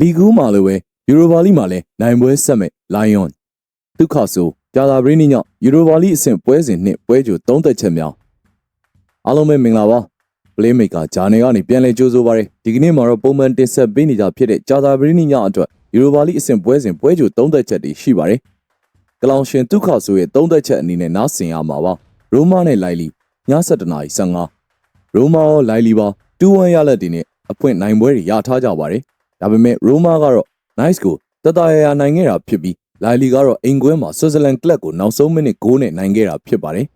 လီဂူးမှာလိုပဲယူရိုပါလိမှာလည်းနိုင်ပွဲဆက်မဲ့ Lion ဒုက္ခဆိုကြာသာပရင်းညောင်ယူရိုပါလိအဆင့်ပွဲစဉ်နှစ်ပွဲကြိုသုံးသက်ချက်များအားလုံးပဲမင်္ဂလာပါ Playmaker ဂျာနယ်ကနေပြန်လည်ကြိုးဆိုပါရယ်ဒီကနေ့မှာတော့ပုံမှန်တင်ဆက်ပေးနေကြဖြစ်တဲ့ကြာသာပရင်းညောင်အတွက်ယူရိုပါလိအဆင့်ပွဲစဉ်ပွဲကြိုသုံးသက်ချက်တွေရှိပါတယ်ကလောင်ရှင်ဒုက္ခဆိုရဲ့သုံးသက်ချက်အနေနဲ့နားဆင်ရမှာပါရိုမာနဲ့လိုက်လီည7:15ရိုမာရောလိုက်လီပါ2-1ရလက်တွေနဲ့အဖွင့်နိုင်ပွဲတွေရထားကြပါတယ် ဒါပေမဲ့ရိုမာကတော့ nice ကိုတတရရနိုင်ခဲ့တာဖြစ်ပြီးလိုက်လီကတော့အင်ကွဲမှာဆွစ်ဇာလန်ကလပ်ကိုနောက်ဆုံးမိနစ်9နဲ့နိုင်ခဲ့တာဖြစ်ပါတယ်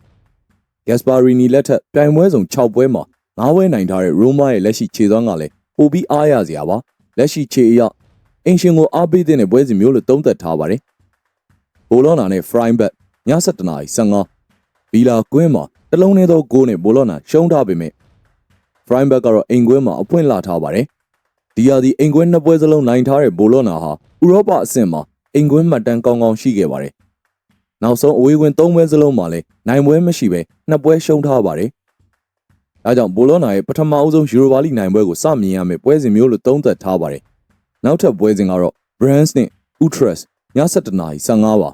ဂက်စပါရီနီလက်ထက်ပြိုင်ပွဲစုံ6ပွဲမှာ9ပွဲနိုင်ထားတဲ့ရိုမာရဲ့လက်ရှိခြေသွမ်းကလည်းပိုပြီးအားရစရာပါလက်ရှိခြေအရအင်ရှင်ကိုအားပေးတဲ့ပွဲစဉ်မျိုးလို့သုံးသပ်ထားပါတယ်ဘိုလောနာနဲ့ဖရိုင်းဘက်ည7:15ဘီလာကွင်းမှာတလုံးနေသောဂိုးနဲ့ဘိုလောနာရှုံးထားပေမဲ့ဖရိုင်းဘက်ကတော့အင်ကွင်းမှာအပွင့်လာထားပါတယ် ဒီယာဒီအင်ကွင်းနှစ်ပွဲစလုံးနိုင်ထားတဲ့ဘိုလောနာဟာဥရောပအဆင့်မှာအင်ကွင်းမှတ်တမ်းကောင်းကောင်းရှိခဲ့ပါတယ်နောက်ဆုံးအဝေးဝင်၃ပွဲစလုံးမှာလည်းနိုင်ပွဲမရှိဘဲနှစ်ပွဲရှုံးထားပါတယ်ဒါကြောင့်ဘိုလောနာရဲ့ပထမအဦးဆုံးယူရိုပါလိနိုင်ပွဲကိုစမြင်ရမယ်ပွဲစဉ်မျိုးလို့သုံးသပ်ထားပါတယ်နောက်ထပ်ပွဲစဉ်ကတော့ Brands နဲ့ Utrecht ည7:15ပါ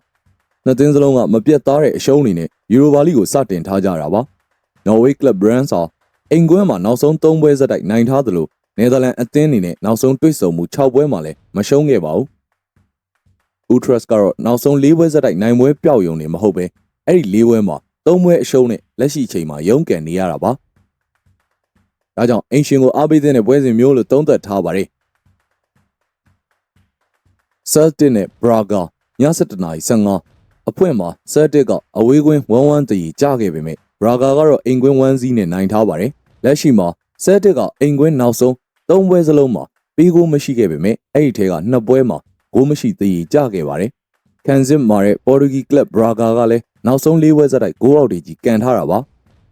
နှစ်သင်းစလုံးကမပြတ်သားတဲ့အရှုံးတွေနဲ့ယူရိုပါလိကိုစတင်ထားကြတာပါ။ Norway Club Brands ဟာအင်ကွင်းမှာနောက်ဆုံး၃ပွဲဆက်တိုက်နိုင်ထားသလို နယ်သာလန်အသင်းအနေနဲ့နောက်ဆုံးတွေ့ဆုံမှု6ပွဲမှာလည်းမရှုံးခဲ့ပါဘူး။ Utrecht ကတော့နောက်ဆုံး၄ပွဲဆက်တိုက်နိုင်ပွဲပျောက်ယုံနေမဟုတ်ပဲအဲ့ဒီ၄ပွဲမှာ၃ပွဲအရှုံးနဲ့လက်ရှိချိန်မှာရုန်းကန်နေရတာပါ။ဒါကြောင့်အင်ရှင်ကိုအားပေးတဲ့ပွဲစဉ်မျိုးလို့သုံးသပ်ထားပါတယ်။ Celtic နဲ့ Braga ည7:15အဖွင့်မှာ Celtic ကအဝေးကွင်း1-1တည်ကြခဲ့ပေမဲ့ Braga ကတော့အိမ်ကွင်း1စီးနဲ့နိုင်ထားပါတယ်။လက်ရှိမှာ Celtic ကအိမ်ကွင်းနောက်ဆုံး ၃ပွဲစလုံးမှာပြီးကိုမရှိခဲ့ပေမဲ့အဲ့ဒီထဲကနှစ်ပွဲမှာဂိုးမရှိတည်ကြခဲ့ပါတယ်။ကန်စစ်မာတဲ့ Portuguese Club Braga ကလည်းနောက်ဆုံး၄ပွဲစတိုက်ဂိုးအောက်တွေကြီးကန်ထားတာပါ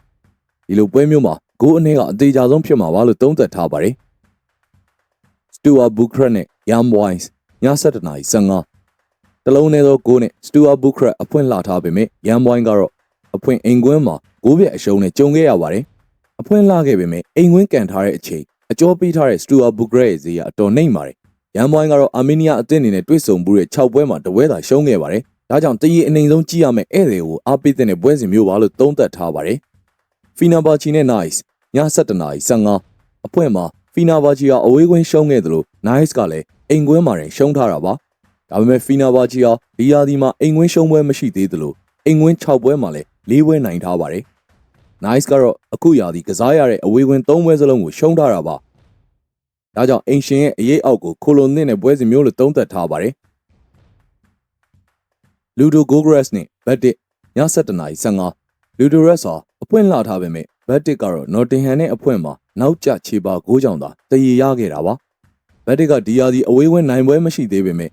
။ဒီလိုပွဲမျိုးမှာဂိုးအနည်းကအသေးချာဆုံးဖြစ်မှာပါလို့သုံးသပ်ထားပါတယ်။ Stuart Bucret နဲ့ Jan Wise ည7:15တလုံးနဲ့သောဂိုးနဲ့စတူအာဘူခရက်အဖွင့်လှထားပေမဲ့ရန်ဘွိုင်းကတော့အဖွင့်အိမ်ကွင်းမှာဂိုးပြက်အရှုံးနဲ့ကြုံခဲ့ရပါတယ်။အဖွင့်လှခဲ့ပေမဲ့အိမ်ကွင်းကန်ထားတဲ့အချိန် အကျော်ပေးထားတဲ့စတူအာဘူခရက်ရဲ့ဈေးကအတော်နှိမ့်ပါတယ်။ရန်ဘွိုင်းကတော့အာမေးနီးယားအသင်းအနေနဲ့တွေ့ဆုံမှုတဲ့6ပွဲမှာတပွဲသာရှုံးခဲ့ပါတယ်။ဒါကြောင့်တရီအနေဆုံးကြည့်ရမယ့်ဧည့်သည်ကိုအားပေးတဲ့ပွဲစဉ်မျိုးပါလို့သုံးသပ်ထားပါတယ်။ဖီနာဘာချီနဲ့ Nice ည7:15အဖွင့်မှာဖီနာဘာချီကအဝေးကွင်းရှုံးခဲ့တယ်လို့ Nice ကလည်းအိမ်ကွင်းမှာတင်ရှုံးထားတာပါ။ဒါပေမဲ့ဖီနာဘာချီဟာဒီယာဒီမှာအိမ်ဝင်းရှုံးပွဲမရှိသေးသလိုအိမ်ဝင်း6ပွဲမှာလည်း၄ပွဲနိုင်ထားပါတယ်။ Nice ကတော့အခုယာဒီကစားရတဲ့အဝေးဝင်3ပွဲစလုံးကိုရှုံးထားတာပါ။ဒါကြောင့်အင်ရှင်ရဲ့အရေးအောက်ကိုခိုလိုနစ်နဲ့ပွဲစဉ်မျိုးလို့သုံးသပ်ထားပါတယ်။ Ludo Gogres နဲ့ Betis ည7:15 Ludo Reds ဟာအပွင့်လှထားပေမဲ့ Betis ကတော့ Nottingham နဲ့အဖွင့်မှာနောက်ကျခြေပါ9ကြောင်သာတည်ရရခဲ့တာပါ။ Betis ကဒီယာဒီအဝေးဝင်နိုင်ပွဲမရှိသေးပေမဲ့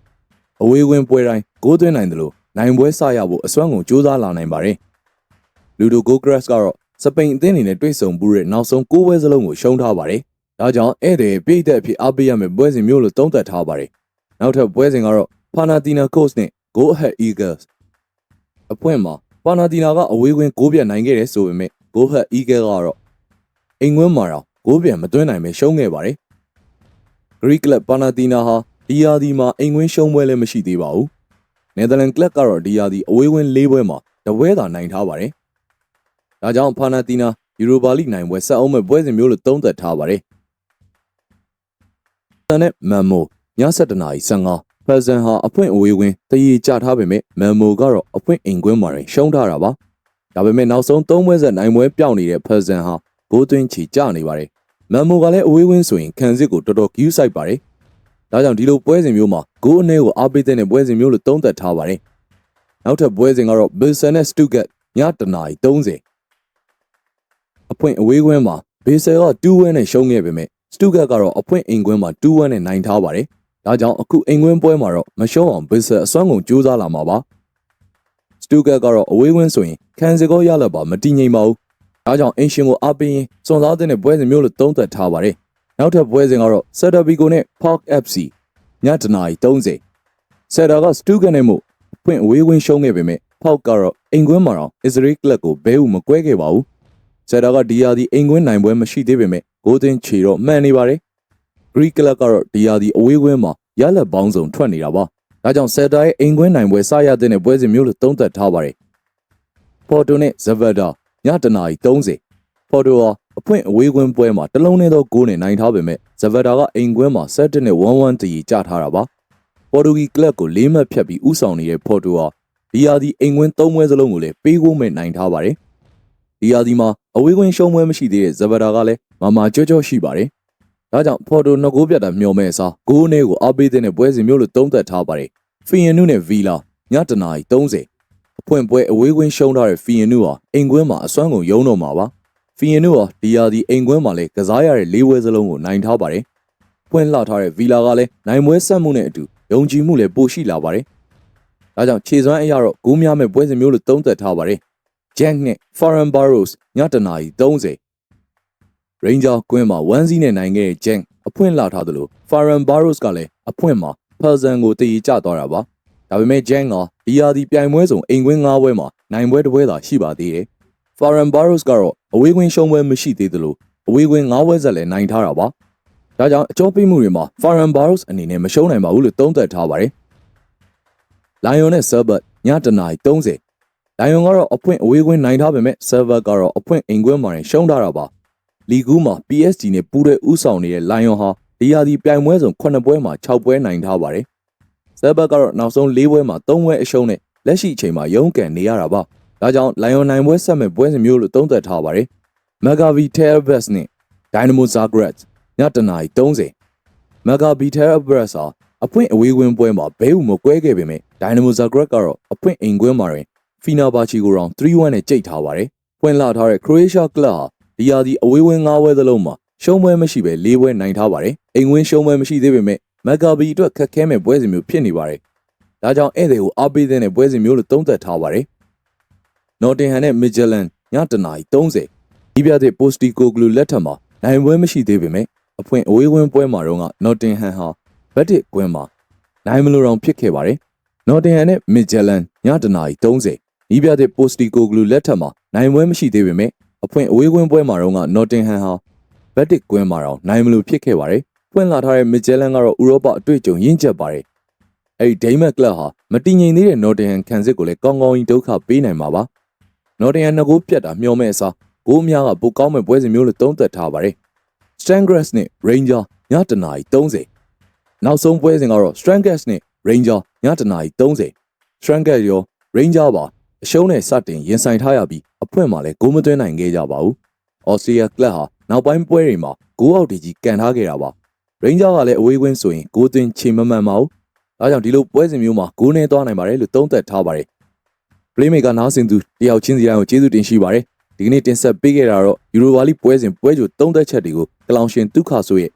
အဝေးဝင်ပွဲတိုင်းဂိုးသွင်းနိုင်တယ်လို့နိုင်ပွဲစရဖို့အစွမ်းကုန်ကြိုးစားလာနိုင်ပါတယ်။လူဒိုဂိုဂရက်စ်ကတော့ စပိန်အသင်းအနေနဲ့တွေ့ဆုံမှုရဲ့နောက်ဆုံး၉ပွဲစလုံးကိုရှုံးထားပါတယ်။ဒါကြောင့်ဧည့်သည်ပြည်သက်အဖြစ်အားပေးရမယ့်ပွဲစဉ်မျိုးလို့သုံးသပ်ထားပါတယ်။နောက်ထပ်ပွဲစဉ်ကတော့ Panathinaikos နဲ့ Go Ahead Eagles အဖွင့်မှာ Panathina ကအဝေးဝင်ဂိုးပြတ်နိုင်ခဲ့တယ်ဆိုပေမဲ့ Go Ahead Eagles ကတော့အိမ်ဝင်းမှာတော့ဂိုးပြတ်မသွင်းနိုင်ပဲရှုံးခဲ့ပါတယ်။ Greek Club Panathina ဟာဒီယာဒီမှာအိမ်ဝင်းရှုံးပွဲလည်းမရှိသေးပါဘူး။နယ်သာလန်ကလပ်ကတော့ဒီယာဒီအဝေးဝင်း၄ပွဲမှာတပွဲသာနိုင်ထားပါတယ်။ ဒါကြောင့်ဖာနာတီနာယူရိုပါလိနိုင်ပွဲဆက်အောင်မဲ့ပွဲစဉ်မျိုးလို့သုံးသပ်ထားပါတယ်။တန်နဲ့မန်မိုည7:15ဖက်ဇန်ဟာအဖွင့်အဝေးဝင်းတရီကြထားပေမဲ့မန်မိုကတော့အဖွင့်အိမ်ကွင်းမှာရှုံးထားတာပါ။ဒါပေမဲ့နောက်ဆုံး၃ပွဲဆက်နိုင်ပွဲပြောင်းနေတဲ့ဖက်ဇန်ဟာဂိုးသွင်းချီကြနေပါတယ်။မန်မိုကလည်းအဝေးဝင်းဆိုရင်ခံစစ်ကိုတော်တော်ကျူးဆိုင်ပါတယ်။ဒါကြောင့်ဒီလိုပွဲစဉ်မျိုးမှာဂိုးအနည်းကိုအားပေးတဲ့ပွဲစဉ်မျိုးလို့သုံးသပ်ထားပါတယ်။နောက်ထပ်ပွဲစဉ်ကတော့ Bilson နဲ့ Stuttgart ည9:30 အဖွင့်အဝေးကွင်းမှာ Basel က2-1နဲ့ရှုံးခဲ့ပေမဲ့ Stuttgart ကတော့အဖွင့်အိမ်ကွင်းမှာ2-1နဲ့နိုင်ထားပါတယ်။ဒါကြောင့်အခုအိမ်ကွင်းပွဲမှာတော့မရှုံးအောင် Basel အစွမ်းကုန်ကြိုးစားလာမှာပါ။ Stuttgart ကတော့အဝေးကွင်းဆိုရင်ခံစစ်ကောရလပါမတည်ငြိမ်ပါဘူး။ဒါကြောင့်အင်ရှင်ကိုအားပေးရင်စွန်စားတဲ့ပွဲစဉ်မျိုးလို့သုံးသပ်ထားပါတယ်နောက်ထပ်ပွဲစဉ်ကတော့ Celta Vigo နဲ့ Park FC ညတနာရီ30 Celta က Stuttgart နဲ့မှုဖွင့်အဝေးဝင်းရှုံးခဲ့ပေမဲ့ Park ကတော့အိမ်ကွင်းမှာတော့ Israel Club ကိုဘဲဥမကွဲခဲ့ပါဘူး Celta ကဒီယာဒီအိမ်ကွင်းနိုင်ပွဲမရှိသေးပေမဲ့ဂိုးသွင်းချေတော့မှန်နေပါတယ် Greek Club ကတော့ဒီယာဒီအဝေးကွင်းမှာရလက်ပေါင်းစုံထွက်နေတာပါဒါကြောင့်ဆယ်တာရဲ့အိမ်ကွင်းနိုင်ပွဲစရတဲ့ပွဲစဉ်မျိုးလို့သုံးသပ်ထားပါတယ်ပေါ်တိုနဲ့ဇဗက်ဒါညတနာရီ30ပေါ်တိုဟာအဖွင့်အဝေးကွင်းပွဲမှာတလုံးနဲ့သောဂိုးနဲ့နိုင်ထားပေမဲ့ဇဗက်ဒါကအိမ်ကွင်းမှာ7နဲ့1-1တည်ကြထားတာပါပေါ်တူဂီကလပ်ကို၄မှတ်ဖြတ်ပြီးဥဆောင်နေတဲ့ပေါ်တိုဟာဒီယာဒီအိမ်ကွင်း၃ပွဲစလုံးကိုလည်းပေးကိုမဲ့နိုင်ထားပါတယ် ဒီယာဒီမှာအဝေးကွင်းရှုံးပွဲမရှိသေးတဲ့ဇဗက်ဒါကလည်းမမာကြောကြောရှိပါတယ်ဒါကြောင့်ဖော်တိုနှစ်ကိုးပြတ်တာမျောမဲ့အစားဂိုးနဲ့ကိုအားပေးတဲ့ပွဲစဉ်မျိုးလို့သုံးသပ်ထားပါတယ်ဖီယန်နုနဲ့ဗီလာညတနာရီ30အဖွင့်ပွဲအဝေးကွင်းရှုံးထားတဲ့ဖီယန်နုဟာအိမ်ကွင်းမှာအစွမ်းကုန်ရုံးတော့မှာပါဖီယန်နုဟာဒီယာဒီအိမ်ကွင်းမှာလည်းကစားရတဲ့၄ပွဲစလုံးကိုနိုင်ထားပါတယ်ဖွင့်လှထားတဲ့ဗီလာကလည်းနိုင်ပွဲဆက်မှုနဲ့အတူယုံကြည်မှုလည်းပိုရှိလာပါတယ်ဒါကြောင့်ခြေစွမ်းအရတော့ဂိုးများမဲ့ပွဲစဉ်မျိုးလို့သုံးသပ်ထားပါတယ် ဂျန်နဲ့ Foreign Barrows ညတနာရီ30 Ranger ကွင်းမှာ1စီးနဲ့နိုင်ခဲ့တဲ့ Jeng အဖွင့်လာထားသလို Farhan Barros ကလည်းအဖွင့်မှာ Pelzan ကိုတည်ကြသွားတာပါဒါပေမဲ့ Jeng ကဒီယာဒီပြိုင်ပွဲဆောင်အိမ်ကွင်း၅ပွဲမှာနိုင်ပွဲတစ်ပွဲသာရှိပါသေးတယ် Farhan Barros ကတော့အဝေးကွင်းရှုံးပွဲမရှိသေးသလိုအဝေးကွင်း၅ပွဲဆက်လည်းနိုင်ထားတာပါဒါကြောင့်အကျော်ပေးမှုတွေမှာ Farhan Barros အနေနဲ့မရှုံးနိုင်ပါဘူးလို့သုံးသပ်ထားပါတယ် Lion နဲ့ Server ညတနာရီ30 Lion ကတော့အဖွင့်အဝေးကွင်းနိုင်ထားပေမဲ့ Server ကတော့အဖွင့်အိမ်ကွင်းမှာရှုံးထားတာပါလီဂူးမှာ PSG နဲ့ပူးတဲ့ဥဆောင်နေတဲ့ Lion ဟာဒီယာဒီပြိုင်ပွဲဆုံး9ပွဲမှာ6ပွဲနိုင်ထားပါတယ်။ဆယ်ဘက်ကတော့နောက်ဆုံး4ပွဲမှာ3ပွဲအရှုံးနဲ့လက်ရှိအချိန်မှာရုန်းကန်နေရတာပါ။ဒါကြောင့် Lion နိုင်ပွဲဆက်မဲ့ပွဲစဉ်မျိုးလို့သုံးသပ်ထားပါတယ်။ Magavi Terabas နဲ့ Dynamo Zagreb ညတနာရီ30 Magavi Terabas ဟာအဖွင့်အဝေးဝင်ပွဲမှာဘဲဥမကွဲခဲ့ပေမဲ့ Dynamo Zagreb ကတော့အဖွင့်အိမ်ကွင်းမှာတွင် Fenerbahce ကိုရော3-1နဲ့ကြိတ်ထားပါတယ်။ဖွင့်လာထားတဲ့ Croatia Club ဟာဒီယာဒီအဝေးဝင်၅ပွဲသလုံးမှာရှုံးပွဲမရှိပဲ၄ပွဲနိုင်ထားပါတယ်။အိမ်ဝင်ရှုံးပွဲမရှိသေးပေမဲ့မက်ဂါဘီအတွက်ခက်ခဲမဲ့ပွဲစဉ်မျိုးဖြစ်နေပါတယ်။ဒါကြောင့်ဧည့်သည်ကိုအားပေးတဲ့ပွဲစဉ်မျိုးလို့သုံးသပ်ထားပါတယ်။နော်တင်ဟန်နဲ့မစ်ဂျလန်ညတနာရီ30ဒီပြတဲ့ပိုစတီကိုဂလူလက်ထက်မှာနိုင်ပွဲမရှိသေးပေမဲ့အဖွင့်အဝေးဝင်ပွဲမှာတော့နော်တင်ဟန်ဟာဘက်တစ်ကွင်းမှာနိုင်မလို့တော့ဖြစ်ခဲ့ပါတယ်။နော်တင်ဟန်နဲ့မစ်ဂျလန်ညတနာရီ30 ဒီပြတဲ့ပိုစတီကိုဂလူလက်ထက်မှာနိုင်ပွဲမရှိသေးပေမဲ့အဖွင့်အဝေးကွင်းပွဲမှာတော့နော်တင်ဟန်ဟာဘက်တစ်ကွင်းမှာတော့နိုင်မလို့ဖြစ်ခဲ့ပါတယ်။ဖွင့်လာထားတဲ့မစ်ဂျလန်ကတော့ဥရောပအတွေ့အကြုံရင့်ကျက်ပါတယ်။အဲဒီဒိမက်ကလပ်ဟာမတည်ငြိမ်သေးတဲ့နော်တင်ဟန်ခံစစ်ကိုလည်းကောင်းကောင်းကြီးဒုက္ခပေးနိုင်မှာပါ။နော်တင်ဟန်ငကိုပြတ်တာမျောမဲ့အစားဂိုးများကပိုကောင်းမဲ့ပွဲစဉ်မျိုးလို့သုံးသပ်ထားပါတယ်။ Strangers နဲ့ Ranger ညတနာရီ30နောက်ဆုံးပွဲစဉ်ကတော့ Strangers နဲ့ Ranger ညတနာရီ30 Strangers ရော Ranger ပါ အရှုံးနဲ့စတင်ရင်ဆိုင်ထားရပြီးအဖွင့်မှာလည်းဂိုးမသွင်းနိုင်ခဲ့ကြပါဘူး။အော်စတြေးလျကလပ်ဟာနောက်ပိုင်းပွဲတွေမှာဂိုးအောက်တီကြီးကန်ထားခဲ့တာပါ။ရိန်းဂျာကလည်းအဝေးကွင်းဆိုရင်ဂိုးသွင်းချိန်မမှန်ပါဘူး။ဒါကြောင့်ဒီလိုပွဲစဉ်မျိုးမှာဂိုးနဲ့သွားနိုင်ပါတယ်လို့သုံးသပ်ထားပါတယ်။ Playmaker နားဆင်သူတယောက်ချင်းစီတိုင်းကိုကျေးဇူးတင်ရှိပါတယ်။ဒီကနေ့တင်ဆက်ပေးခဲ့တာတော့ယူရိုပါလိပွဲစဉ်ပွဲကြိုသုံးသက်ချက်တွေကိုကလောင်ရှင်ဒုက္ခဆိုရဲ့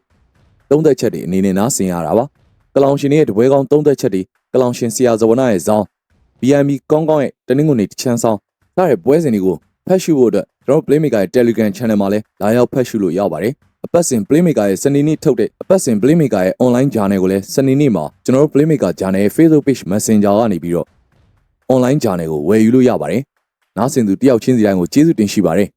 သုံးသက်ချက်တွေအနေနဲ့နားဆင်ရတာပါ။ကလောင်ရှင်ရဲ့တပွဲကောင်းသုံးသက်ချက်တွေကလောင်ရှင်ဆရာဇဝနာရဲ့ဇောင်း BMB ကောင်းကောင်းရဲ့တနင်္ဂနွေနေ့တချမ်းဆောင်စတဲ့ပွဲစဉ်တွေကိုဖတ်ရှုဖို့အတွက်ကျွန်တော် Playmaker ရဲ့ Telegram Channel မှာလည်းလာရောက်ဖတ်ရှုလို့ရပါတယ်။အပတ်စဉ် Playmaker ရဲ့စနေနေ့ထုတ်တဲ့အပတ်စဉ် Playmaker ရဲ့ online journal ကိုလည်းစနေနေ့မှာကျွန်တော်တို့ Playmaker journal ရဲ့ Facebook page Messenger ကနေပြီးတော့ online journal ကိုဝယ်ယူလို့ရပါတယ်။နားဆင်သူတယောက်ချင်းစီတိုင်းကိုကျေးဇူးတင်ရှိပါတယ်